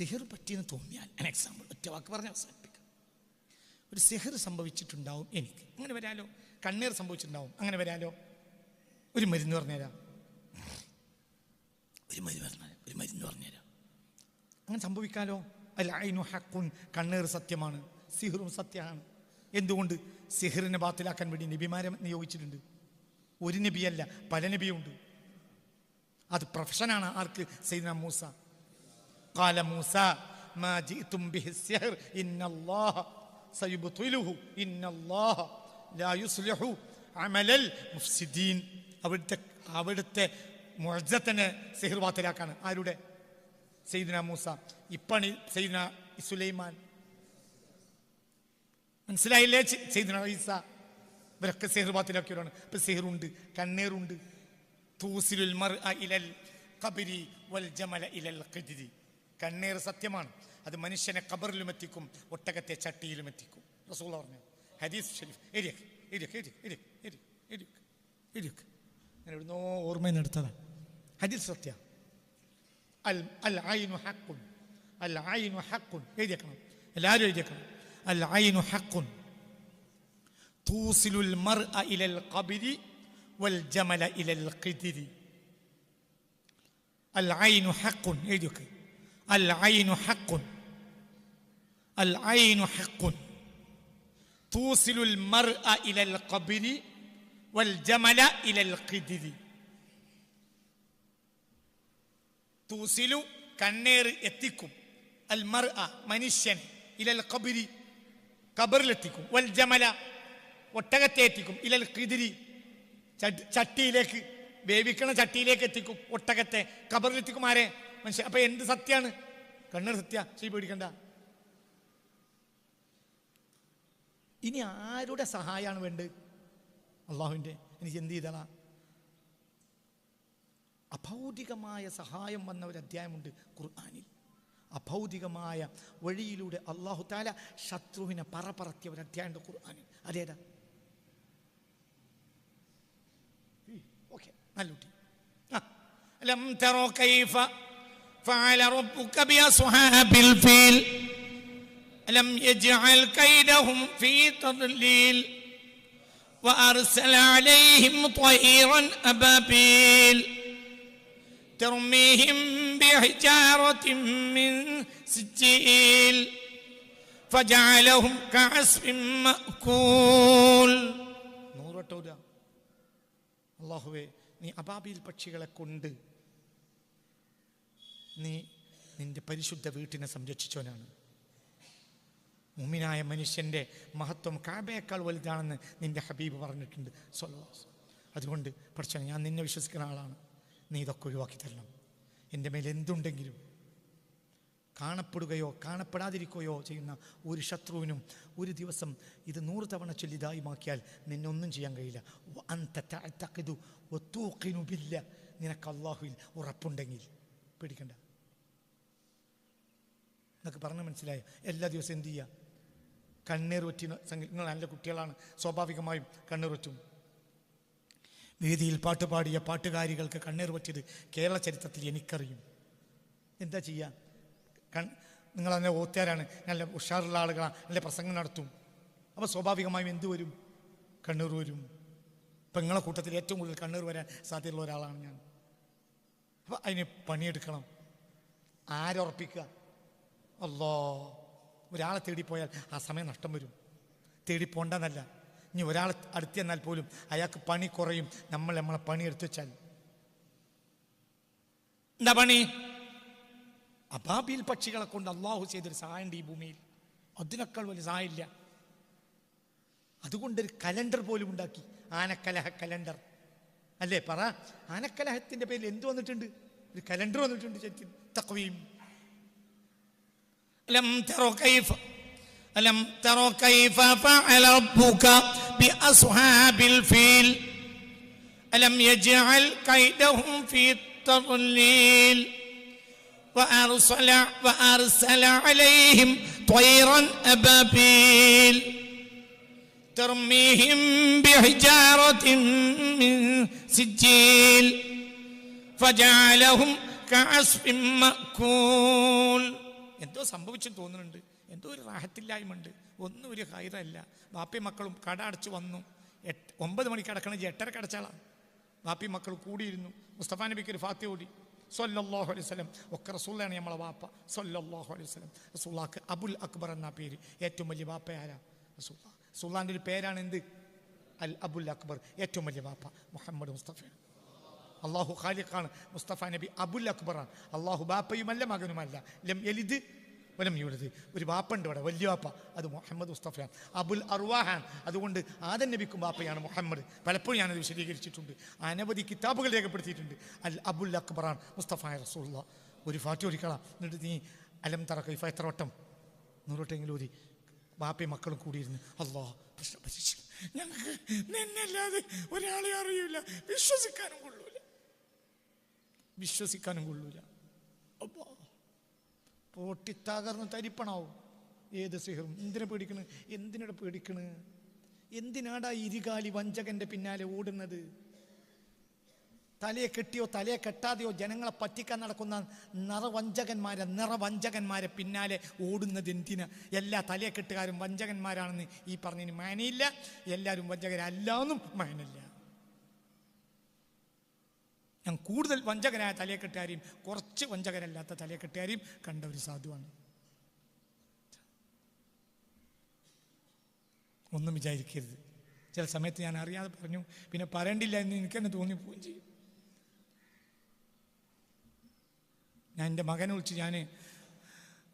സിഹിർ പറ്റിയെന്ന് തോന്നിയാൽ അൻ എക്സാമ്പിൾ ഒറ്റ വാക്ക് പറഞ്ഞ് അവസാനിപ്പിക്കാം. ഒരു സിഹിർ സംഭവിച്ചിട്ടുണ്ടാവും എനിക്ക്. അങ്ങനെ വരാലോ? കണ്ണീർ സംഭവിച്ചിട്ടുണ്ടാവും. അങ്ങനെ വരാലോ? ഒരു മരുന്ന് പറഞ്ഞുതരാം. ഒരു മരുന്ന് പറഞ്ഞാൽ ഒരു മരുന്ന് പറഞ്ഞുതരാം. അങ്ങനെ സംഭവിക്കാലോ? അല്ല അയിനു ഹക്കുൻ കണ്ണീർ സത്യമാണ് സിഹിറും സത്യമാണ്. എന്തുകൊണ്ട്? സിഹിറിനെ ബാത്തിലാക്കാൻ വേണ്ടി നബിമാരെ നിയോഗിച്ചിട്ടുണ്ട്. ഒരു നബിയല്ല പല നബിയുണ്ട്. അത് പ്രൊഫഷനാണ് ആർക്ക്? സൈദന മൂസ. قال موسى ما جئتم به السحر إن الله سيبطله إن الله لا يصلح عمل المفسدين അവിടുത്തെ അവിടുത്തെ മുഴജത്തിനെ സിഹിർ ബാത്തിലാക്കാണ് ആരുടെ സെയ്ദിന മൂസ ഇപ്പണി സെയ്ദിന സുലൈമാൻ മനസ്സിലായില്ലേ ചെ- സെയ്ദിന ഈസ ഇവരൊക്കെ സിഹിർ ബാത്തിലാക്കിയവരാണ് ഇപ്പൊ സിഹിറുണ്ട് കണ്ണീറുണ്ട് തൂസിലുൽ മർ ഇലൽ ഖബരി വൽ ജമല ഇലൽ ഖിദ്രി കണ്ണീർ സത്യമാണ് അത് മനുഷ്യനെ ഖബറിലും എത്തിക്കും ഒട്ടകത്തെ ചട്ടിയിലും എത്തിക്കും റസൂൽ പറഞ്ഞു ഹദീസ് ഷരീഫ് എരിയക്ക് എരിയക്ക് എരിയക്ക് എരിയക്ക് എരിയക്ക് എരിയക്ക് എരിയക്ക് ഞാൻ എവിടുന്നോ ഓർമ്മയിൽ നിന്ന് എടുത്തതാണ് ഹദീസ് സത്യ അൽ അൽ ഐനു ഹക്കുൻ അൽ ഐനു ഹക്കുൻ എഴുതിയേക്കണം എല്ലാവരും എഴുതിയേക്കണം അൽ ഐനു ഹക്കുൻ توصل المرء إلى القبر والجمل إلى القدر العين حق يدك العين حق ഹക്കുൻ حق توصل ഹക്കുൻ തൂസിലുൽ القبر ഇലൽ الى വൽ ജമല ഇലൽ اتيكم തൂസിലു കണ്ണേർ എത്തിക്കും. അൽ قبر മനുഷ്യൻ ഇലൽ ഖബരി ഖബറിലെത്തിക്കും. വൽ ജമല ഒട്ടകത്തെ എത്തിക്കും ഇലൽ ചട്ടിയിലേക്ക് വേവിക്കണ ചട്ടിയിലേക്ക് എത്തിക്കും. ഒട്ടകത്തെ ഖബറിലെത്തിക്കും ആരെ? മനുഷ്യൻ അപ്പൊ എന്ത് സത്യാണ്? കണ്ണൂർ സത്യ. ചെയ് പേടിക്കണ്ട. ഇനി ആരുടെ സഹായമാണ് വേണ്ടത്? അള്ളാഹുവിന്റെ. എനിക്ക് എന്ത് ചെയ്തളാ അഭൗതികമായ സഹായം വന്ന ഒരു അധ്യായമുണ്ട് ഖുർആാനിൽ. അഭൗതികമായ വഴിയിലൂടെ അള്ളാഹു താല ശത്രുവിനെ പറപ്പറത്തിയ ഒരു അധ്യായമുണ്ട് ഖുർആാനിൽ. അതേതാ? ഓക്കെ. നല്ല ആ. ലം തറോ കൈഫ فعل ربك بأصحاب الفيل لم يجعل كيدهم في تضليل وأرسل عليهم طيرا أبابيل ترميهم بحجارة من سجيل فجعلهم كعصف مأكول നൂറട്ടൂല അള്ളാഹുവേ നീ അബാബിൽ പക്ഷികളെ കൊണ്ട് നീ നിന്റെ പരിശുദ്ധ വീട്ടിനെ സംരക്ഷിച്ചവനാണ്. മുമ്മിനായ മനുഷ്യന്റെ മഹത്വം കാബയേക്കാൾ വലുതാണെന്ന് നിന്റെ ഹബീബ് പറഞ്ഞിട്ടുണ്ട്. സ്വലാസ്. അതുകൊണ്ട് പഠിച്ചോ ഞാൻ നിന്നെ വിശ്വസിക്കുന്ന ആളാണ്. നീ ഇതൊക്കെ ഒഴിവാക്കി തരണം. എന്റെ മേൽ എന്തുണ്ടെങ്കിലും കാണപ്പെടുകയോ കാണപ്പെടാതിരിക്കുകയോ ചെയ്യുന്ന ഒരു ശത്രുവിനും ഒരു ദിവസം ഇത് നൂറ് തവണ ചൊല്ലിതായി മാക്കിയാൽ നിന്നെ ഒന്നും ചെയ്യാൻ കഴിയില്ല. നിനക്ക് അള്ളാഹുവിൽ ഉറപ്പുണ്ടെങ്കിൽ പേടിക്കണ്ട. എന്നൊക്കെ പറഞ്ഞ് മനസ്സിലായോ. എല്ലാ ദിവസവും എന്ത് ചെയ്യുക കണ്ണീർ ഒറ്റി നിങ്ങൾ നല്ല കുട്ടികളാണ്. സ്വാഭാവികമായും കണ്ണീർ ഒറ്റും വേദിയിൽ പാട്ട് പാടിയ പാട്ടുകാരികൾക്ക് കണ്ണീർ പറ്റിയത് കേരള ചരിത്രത്തിൽ എനിക്കറിയും. എന്താ ചെയ്യുക കൺ നിങ്ങൾ നല്ല ഓത്തുകാരാണ് നല്ല ഉഷാറുള്ള ആളുകളാണ് നല്ല പ്രസംഗം നടത്തും. അപ്പോൾ സ്വാഭാവികമായും എന്ത് വരും? കണ്ണീർ വരും. ഇപ്പം നിങ്ങളെ കൂട്ടത്തിൽ ഏറ്റവും കൂടുതൽ കണ്ണീർ വരാൻ സാധ്യതയുള്ള ഒരാളാണ് ഞാൻ. അപ്പോൾ അതിന് പണിയെടുക്കണം. ആരുറപ്പിക്കുക? അല്ലോ ഒരാളെ തേടിപ്പോയാൽ ആ സമയം നഷ്ടം വരും. തേടിപ്പോണ്ടെന്നല്ല ഇനി ഒരാൾ അടുത്ത് ചെന്നാൽ പോലും അയാൾക്ക് പണി കുറയും. നമ്മൾ നമ്മളെ പണി എടുത്തു വെച്ചാൽ. എന്താ പണി? അബാബിൽ പക്ഷികളെ കൊണ്ട് അള്ളാഹു ചെയ്തൊരു സഹായമുണ്ട് ഈ ഭൂമിയിൽ. അതിനേക്കാൾ വലിയ സഹായമില്ല അതുകൊണ്ടൊരു കലണ്ടർ പോലും ഉണ്ടാക്കി. ആനക്കലഹ കലണ്ടർ. അല്ലേ? പറ. ആനക്കലഹത്തിന്റെ പേരിൽ എന്ത് വന്നിട്ടുണ്ട്? ഒരു കലണ്ടർ വന്നിട്ടുണ്ട് ചരിത്രം തക്വീം. لم تروا كيف؟ ألم تروا كيف فعل ربك بأصحاب الفيل؟ ألم يجعل كيدهم في تضليل وأرسل وأرسل عليهم طيرا أبابيل. ترميهم بحجارة من سجيل. فجعلهم كعصف مأكول. എന്തോ സംഭവിച്ചു തോന്നുന്നുണ്ട്. എന്തോ ഒരു റാഹത്തില്ലായ്മ ഉണ്ട് ഒന്നും ഒരു ഹൈറല്ല ബാപ്പി മക്കളും കട അടച്ചു വന്നു. എട്ട് ഒമ്പത് മണിക്ക് അടക്കണമെങ്കിൽ എട്ടരക്ക് അടച്ചാളാം ബാപ്പി മക്കൾ കൂടിയിരുന്നു. മുസ്തഫാ നബിക്ക് ഒരു ഫാത്തി ഓടി സൊല്ലാഹു അലൈഹി സ്വലം ഒക്കെ റസൂള്ളയാണ് നമ്മളെ വാപ്പ. സൊല്ലാഹു അലൈഹി സ്വലം റസൂള്ളാക്ക് അബുൽ അക്ബർ എന്ന പേര്. ഏറ്റവും വലിയ വാപ്പ ആരാ? റസൂള്ള റസൂള്ളാന്റെ ഒരു പേരാണ് എന്ത്? അൽ അബുൽ അക്ബർ. ഏറ്റവും വലിയ വാപ്പ. മുഹമ്മദ് മുസ്തഫയാണ് അള്ളാഹു ഖാലിഖാണ് മുസ്തഫ നബി അബുൽ അക്ബറാണ്. അള്ളാഹു ബാപ്പയുമല്ല മകനുമല്ല. ലം എലിദ് വലം യൂലത് ഒരു ബാപ്പുണ്ട് ഇവിടെ വലിയ ബാപ്പ. അത് മുഹമ്മദ് മുസ്തഫയാണ്. അബുൽ അർവാഹാൻ അതുകൊണ്ട് ആദൻ നബിക്കും ബാപ്പയാണ് മുഹമ്മദ്. പലപ്പോഴും ഞാനത് വിശദീകരിച്ചിട്ടുണ്ട്. അനവധി കിതാബുകൾ രേഖപ്പെടുത്തിയിട്ടുണ്ട്. അൽ അബുൽ അക്ബറാൻ മുസ്തഫ റസൂള്ള ഒരു ഫാറ്റി ഒരുക്കളാം എന്നിട്ട് നീ അലം തറ കൈഫ എത്ര വട്ടം? നൂറോട്ടെങ്കിലും ഒരു ബാപ്പയും മക്കളും കൂടിയിരുന്ന് അള്ളാ പ്രശ്നം ഞങ്ങൾക്ക് നിന്നല്ലാതെ ഒരാളെ അറിയില്ല. വിശ്വസിക്കാനും കൊള്ളൂല. വിശ്വസിക്കാനും കൊള്ളൂല. അപ്പാ പൊട്ടിത്തകർന്ന് തരിപ്പണാവും. ഏത് സിഹറും? എന്തിനെ പേടിക്കണ്? എന്തിനാ പേടിക്കണ്? എന്തിനാടാ ഇരുകാലി വഞ്ചകന്റെ പിന്നാലെ ഓടുന്നത്? തലയെ കെട്ടിയോ തലയെ കെട്ടാതെയോ ജനങ്ങളെ പറ്റിക്കാൻ നടക്കുന്ന നിറവഞ്ചകന്മാരെ നിറവഞ്ചകന്മാരെ പിന്നാലെ ഓടുന്നത് എന്തിനാ? എല്ലാ തലയെ കെട്ടുകാരും വഞ്ചകന്മാരാണെന്ന് ഈ പറഞ്ഞതിന് മാനയില്ല. എല്ലാവരും വഞ്ചകരല്ല എന്നും മാനില്ല ഞാൻ കൂടുതൽ വഞ്ചകരായ തലയെക്കെട്ടുകാരെയും കുറച്ച് വഞ്ചകരല്ലാത്ത തലയെക്കെട്ടുകാരെയും കണ്ട ഒരു സാധുവാണ്. ഒന്നും വിചാരിക്കരുത്. ചില സമയത്ത് ഞാൻ അറിയാതെ പറഞ്ഞു പിന്നെ പറയണ്ടില്ല എന്ന് എനിക്ക് തന്നെ തോന്നിപ്പോവുകയും ചെയ്യും. ഞാൻ എന്റെ മകനെ വിളിച്ച് ഞാൻ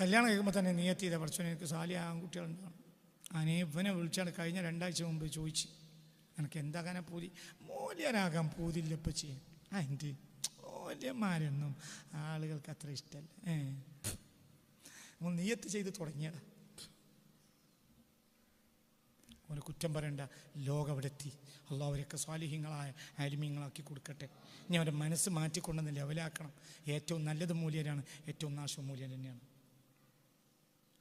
കല്യാണം കഴിക്കുമ്പോൾ തന്നെ നിയത്തി ചെയ്ത പഠിച്ചു എനിക്ക് സാലിയ ആൺകുട്ടികളുണ്ടാണ് അനേ ഇവനെ വിളിച്ചാണ് കഴിഞ്ഞ രണ്ടാഴ്ച മുമ്പ് ചോദിച്ചു എനിക്ക് എന്താകാനാ പൂതി? മൂല്യനാകാൻ പൂതില്ലപ്പോൾ ആ എന്ത്? മൂല്യന്മാരൊന്നും ആളുകൾക്ക് അത്ര ഇഷ്ടമല്ല ഏ. നീയത്ത് ചെയ്ത് തുടങ്ങിയതാ. അവന് കുറ്റം പറയണ്ട. ലോകം അവിടെ എത്തി അല്ല അവരൊക്കെ സ്വാലിഹ്യങ്ങളായ അരിമ്യങ്ങളാക്കി കൊടുക്കട്ടെ. ഇനി അവരുടെ മനസ്സ് മാറ്റിക്കൊണ്ടെന്ന് ലെവലാക്കണം. ഏറ്റവും നല്ലത് മൂല്യരാണ്. ഏറ്റവും നാശം മൂല്യം തന്നെയാണ്.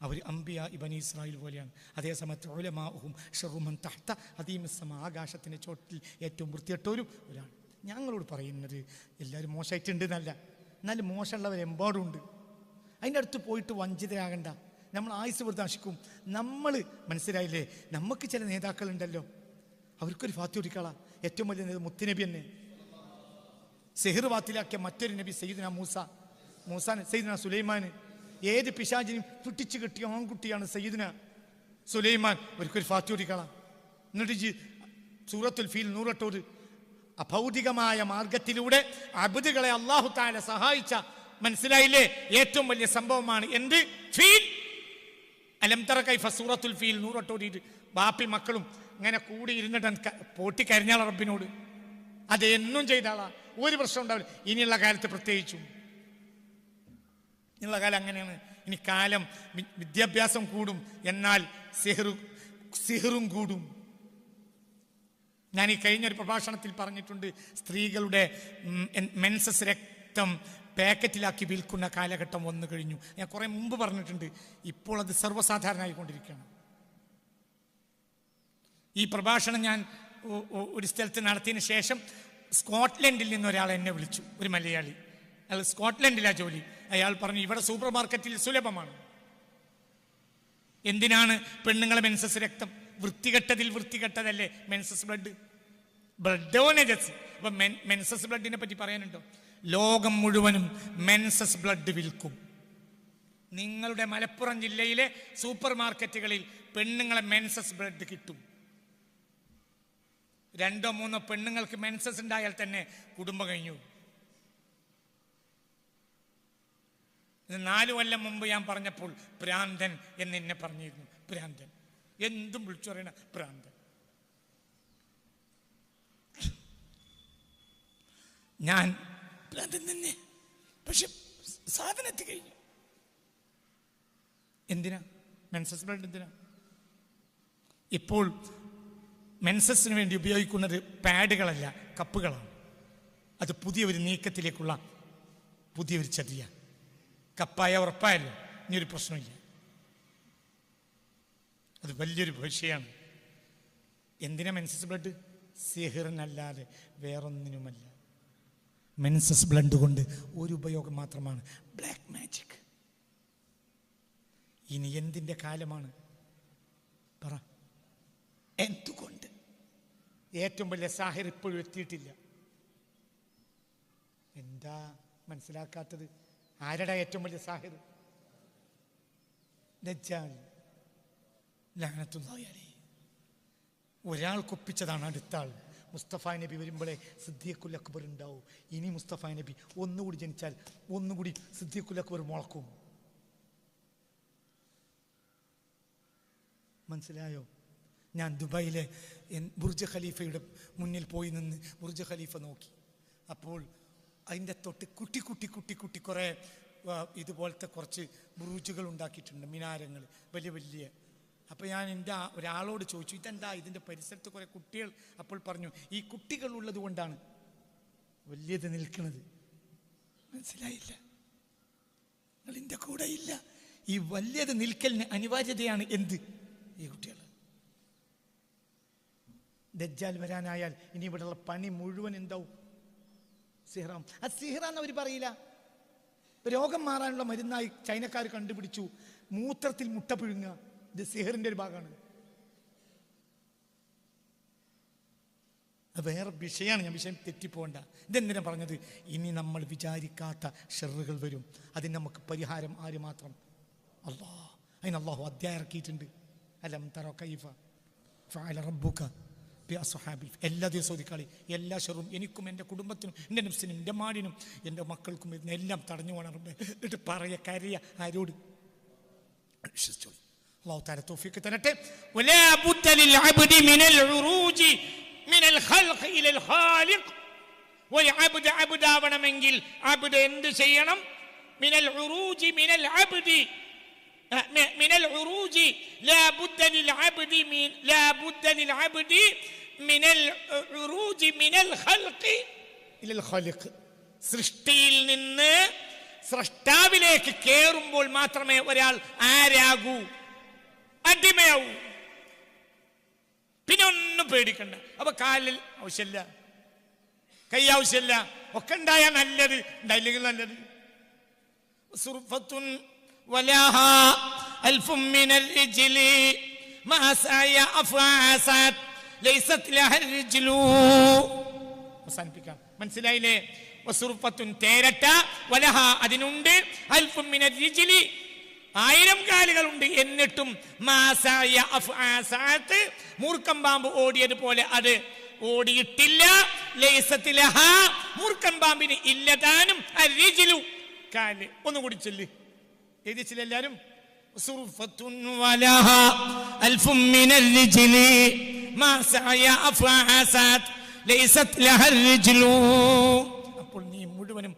അവർ അംബിയ ഇബനി ഇസ്രായേൽ പോലെയാണ്. അതേസമയത്ത് ഉലമാഹും ഷെറുമൻ തഹ്ത അതീമസമ ആകാശത്തിന്റെ ചോട്ടിൽ ഏറ്റവും വൃത്തിയെട്ടവരും ഒരാൾ. ഞങ്ങളോട് പറയുന്നത് എല്ലാവരും മോശമായിട്ടുണ്ട് എന്നല്ല എന്നാലും മോശമുള്ളവർ എമ്പാടുണ്ട് അതിന്റെ അടുത്ത് പോയിട്ട് വഞ്ചിതരാകണ്ട. നമ്മൾ ആയുസ് വെറുതെ നശിക്കും നമ്മൾ മനസ്സിലായില്ലേ? നമുക്ക് ചില നേതാക്കളുണ്ടല്ലോ. അവർക്കൊരു ഫാത്തി ഒരിക്കളാ. ഏറ്റവും വലിയ നേതാവ് മുത്തുനബി തന്നെ. സെഹിർ വാത്തിലാക്കിയ മറ്റൊരു നബി സയ്യിദ്ന മൂസ. മൂസാൻ സയ്യിദ്ന സുലൈമാൻ ഏത് പിശാചിനും തുട്ടിച്ചു കിട്ടിയ ആൺകുട്ടിയാണ് സയ്യിദ്ന. സുലൈമാൻ. ഒരിക്കൽ ഫാത്തി ഒരിക്കളാ. എന്നിട്ട് സൂറത്തുൽ ഫീൽ നൂറട്ടോട് അഭൗതികമായ മാർഗത്തിലൂടെ അബുദുകളെ അള്ളാഹു താല സഹായിച്ച മനസ്സിലായില്ലേ? ഏറ്റവും വലിയ സംഭവമാണ്. എന്ത്? ഫീൽ. അലംതറ കൈഫ സൂറത്തുൽ ഫീൽ നൂറട്ടോടിയിട്ട് ബാപ്പി മക്കളും ഇങ്ങനെ കൂടി ഇരുന്നിട്ട് പോട്ടി റബ്ബിനോട്. അത് എന്നും ചെയ്താളാ. ഒരു പ്രശ്നം ഉണ്ടാവില്ല. ഇനിയുള്ള കാലത്ത് പ്രത്യേകിച്ചും. ഇനിയുള്ള കാലം അങ്ങനെയാണ്. ഇനി കാലം വിദ്യാഭ്യാസം കൂടും. എന്നാൽ സിഹറും സിഹറും കൂടും. ഞാൻ ഈ കഴിഞ്ഞൊരു പ്രഭാഷണത്തിൽ പറഞ്ഞിട്ടുണ്ട് സ്ത്രീകളുടെ മെൻസസ് രക്തം പാക്കറ്റിലാക്കി വിൽക്കുന്ന കാലഘട്ടം വന്നു കഴിഞ്ഞു. ഞാൻ കുറെ മുമ്പ് പറഞ്ഞിട്ടുണ്ട് ഇപ്പോൾ അത് സർവസാധാരണമായിക്കൊണ്ടിരിക്കുകയാണ് ഈ പ്രഭാഷണം ഞാൻ ഒരു സ്ഥലത്ത് നടത്തിയതിന് ശേഷം സ്കോട്ട്ലൻഡിൽ നിന്ന് ഒരാൾ എന്നെ വിളിച്ചു ഒരു മലയാളി. അയാൾ സ്കോട്ട്ലൻഡിലാ ജോലി. അയാൾ പറഞ്ഞു ഇവിടെ സൂപ്പർ മാർക്കറ്റിൽ സുലഭമാണ്. എന്തിനാണ് പെണ്ണുങ്ങളെ മെൻസസ് രക്തം വൃത്തികെട്ടതിൽ വൃത്തികെട്ടതല്ലേ? മെൻസസ് ബ്ലഡ് ബ്ലഡ് നജസ് അപ്പൊ മെൻസസ് ബ്ലഡിനെ പറ്റി പറയാനുണ്ടോ? ലോകം മുഴുവനും മെൻസസ് ബ്ലഡ് വിൽക്കും. നിങ്ങളുടെ മലപ്പുറം ജില്ലയിലെ സൂപ്പർ മാർക്കറ്റുകളിൽ പെണ്ണുങ്ങളെ മെൻസസ് ബ്ലഡ് കിട്ടും. രണ്ടോ മൂന്നോ പെണ്ണുങ്ങൾക്ക് മെൻസസ് ഉണ്ടായാൽ തന്നെ കുടുംബം കഴിഞ്ഞു. നാലു കൊല്ലം മുമ്പ് ഞാൻ പറഞ്ഞപ്പോൾ പ്രാന്തൻ എന്ന് എന്നെ പറഞ്ഞിരുന്നു. ഭ്രാന്തൻ എന്തും വിളിച്ചു പറയണ ഭ്രാന്ത് ഞാൻ ഭ്രാന്തൻ തന്നെ. പക്ഷെ സാധനം കഴിഞ്ഞു എന്തിനാ? മെൻസസ് ബ്ലഡ് എന്തിനാ? ഇപ്പോൾ മെൻസസിന് വേണ്ടി ഉപയോഗിക്കുന്നത് പാഡുകളല്ല കപ്പുകളാണ്. അത് പുതിയ ഒരു നീക്കത്തിലേക്കുള്ള പുതിയൊരു ചതിയാണ്. കപ്പായ ഉറപ്പായല്ലോ? ഇനിയൊരു പ്രശ്നമില്ല അത് വലിയൊരു വിഷയമാണ്. എന്തിനാ മെൻസസ് ബ്ലഡ് സിഹിറിനല്ലാതെ വേറൊന്നിനുമല്ല. മെൻസസ് ബ്ലഡ് കൊണ്ട് ഒരു ഉപയോഗം മാത്രമാണ്. ബ്ലാക്ക് മാജിക് ഇനി എന്തിന്റെ കാലമാണ്? പറ. എന്തുകൊണ്ട്? ഏറ്റവും വലിയ സാഹിർ ഇപ്പോഴും എത്തിയിട്ടില്ല. എന്താ മനസ്സിലാക്കാത്തത്? ആരുടെ ഏറ്റവും വലിയ സാഹിർ? ലഹനത്തുള്ളാഹി അലൈഹി ഒരാൾക്ക് ഒപ്പിച്ചതാണ് അടുത്ത ആൾ മുസ്തഫ നബി വരുമ്പോഴേ സിദ്ദീഖുൽ അക്ബർ ഉണ്ടാവും. ഇനി മുസ്തഫ നബി ഒന്നുകൂടി ജനിച്ചാൽ ഒന്നുകൂടി സിദ്ദീഖുൽ അക്ബർ മുളക്കും. മനസ്സിലായോ? ഞാൻ ദുബായിലെ ബുർജ് ഖലീഫയുടെ മുന്നിൽ പോയി നിന്ന് ബുർജ് ഖലീഫ നോക്കി. അപ്പോൾ അതിന്റെ തൊട്ട് കുട്ടി കുട്ടി കുട്ടി കുട്ടി കുറേ ഇതുപോലത്തെ കുറച്ച് ബുറൂജുകൾ ഉണ്ടാക്കിയിട്ടുണ്ട് മിനാരങ്ങൾ വലിയ വലിയ അപ്പോൾ ഞാൻ എന്റെ ഒരാളോട് ചോദിച്ചു ഇതെന്താ ഇതിന്റെ പരിസരത്ത് കുറേ കുട്ടികൾ? അപ്പോൾ പറഞ്ഞു ഈ കുട്ടികൾ ഉള്ളത് കൊണ്ടാണ്. വലിയത് നിൽക്കുന്നത് മനസ്സിലായില്ല. നിങ്ങൾ എന്റെ കൂടെ ഇല്ല. ഈ വലിയത് നിൽക്കലിന് അനിവാര്യതയാണ് എന്ത്? ഈ കുട്ടികൾ. ദജ്ജാൽ വരാനായാൽ ഇനി ഇവിടെയുള്ള പണി മുഴുവൻ എന്താവും? സിഹ്റാം. ആ സിഹ്റാന്ന് അവർ പറയില്ല. രോഗം മാറാനുള്ള മരുന്നായി ചൈനക്കാർ കണ്ടുപിടിച്ചു. മൂത്രത്തിൽ മുട്ട പിഴുങ്ങുക. ഇത് സിഹറിന്റെ ഒരു ഭാഗമാണ്. വേറെ വിഷയമാണ്. ഞാൻ വിഷയം തെറ്റിപ്പോണ്ട ഇതെന്തിനാ പറഞ്ഞത്? ഇനി നമ്മൾ വിചാരിക്കാത്ത ഷെറുകൾ വരും. അതിന് നമുക്ക് പരിഹാരം ആര് മാത്രം? അള്ളാ അതിന് അള്ളാഹു അധ്യായം ഇറക്കിയിട്ടുണ്ട്. അലം തറോ കൈഫ എല്ലാ ദിവസവും ഒതുക്കാളി എല്ലാ ഷെറും എനിക്കും എന്റെ കുടുംബത്തിനും എന്റെ നഫ്സിനും എന്റെ മാടിനും എന്റെ മക്കൾക്കും എല്ലാം തടഞ്ഞു പോകണം എന്നിട്ട് പറയ കരയ ആരോട്? വിശ്വസിച്ചോളൂ. അള്ളാഹു താര തോഫിക്ക് തരട്ടെ ولا بد للعبد من العروج من الخلق الى الخالق والعبد عبد ആവണമെങ്കിൽ അബ്ദ് എന്ത് ചെയ്യണം من العروج من العبد آه، م- من العروج لا بد للعبد من لا بد للعبد من العروج من الخلق ഇലൽ ഖാലിഖ് സൃഷ്ടിയിൽ നിന്ന് സൃഷ്ടാവിലേക്ക് കയറുമ്പോൾ മാത്രമേ ഒരാൾ ആരാകൂ അടിമയാവൂ. പിന്നെ ഒന്നും പേടിക്കണ്ട. അപ്പൊ കാലിൽ ആവശ്യമില്ല. കൈ ആവശ്യമില്ല. ഒക്കെ ഉണ്ടായ നല്ലത്. ഉണ്ടായില്ലെങ്കിൽ നല്ലത്. മനസ്സിലായില്ലേ? തേരട്ട വലഹ അതിനുണ്ട്. അൽഫും ആയിരം കാലുകളുണ്ട് എന്നിട്ടും മൂർക്കം പാമ്പ് ഓടിയതുപോലെ അത് ഓടിയിട്ടില്ല. മൂർക്കം പാമ്പിന് ഇല്ലതാനും അരിചിലു കാൽ ഒന്നുകൂടി ചൊല്ല്. എഴുതിച്ചില്ല എല്ലാരും? അപ്പോൾ നീ മുഴുവനും